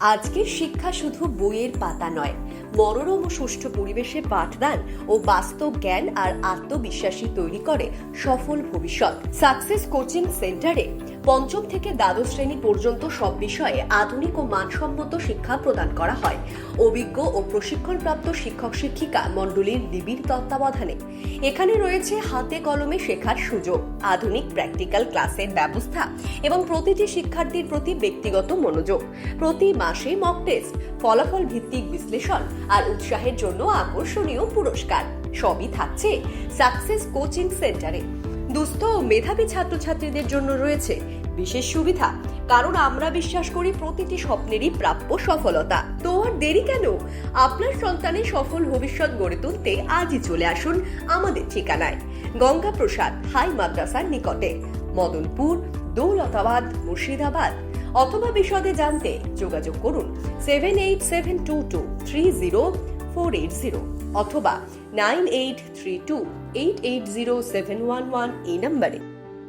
আজকের শিক্ষা শুধু বইয়ের পাতা নয়, মনোরম ও সুষ্ঠু পরিবেশে পাঠদান ও বাস্তব জ্ঞান আর আত্মবিশ্বাসী তৈরি করে সফল ভবিষ্যৎ। সাকসেস কোচিং সেন্টারে পঞ্চম থেকে দ্বাদশ শ্রেণি পর্যন্ত সব বিষয়ে আধুনিক ও মানসম্মত শিক্ষা প্রদান করা হয়। অভিজ্ঞ ও প্রশিক্ষণপ্রাপ্ত শিক্ষক শিক্ষিকা মণ্ডলীর নিবিড় তত্ত্বাবধানে। এখানে রয়েছে হাতে কলমে শেখার সুযোগ, আধুনিক প্র্যাকটিক্যাল ক্লাসের ব্যবস্থা এবং প্রতিটি শিক্ষার্থীর প্রতি ব্যক্তিগত মনোযোগ। প্রতি মাসে মক টেস্ট, ফলাফল ভিত্তিক বিশ্লেষণ আর উৎসাহের জন্য আকর্ষণীয় পুরস্কার। সবই থাকছে সাকসেস কোচিং সেন্টারে। দুস্থ ও মেধাবী ছাত্রছাত্রীদের জন্য রয়েছে বিশেষ সুবিধা, কারণ আমরা বিশ্বাস করি প্রতিটি স্বপ্নেরই প্রাপ্য সফলতা। তো আর দেরি কেন? আপনার সন্তানের সফল ভবিষ্যৎ গড়ে তুলতে আজই চলে আসুন আমাদের ঠিকানায়। গঙ্গা প্রসাদ হাই মাদ্রাসার নিকটে। মদনপুর, দৌলতাবাদ, মুর্শিদাবাদ। অথবা বিশদে জানতে যোগাযোগ করুন seven eight seven two two three zero four eight zero অথবা nine eight three two eight eight zero seven one one এই নম্বরে।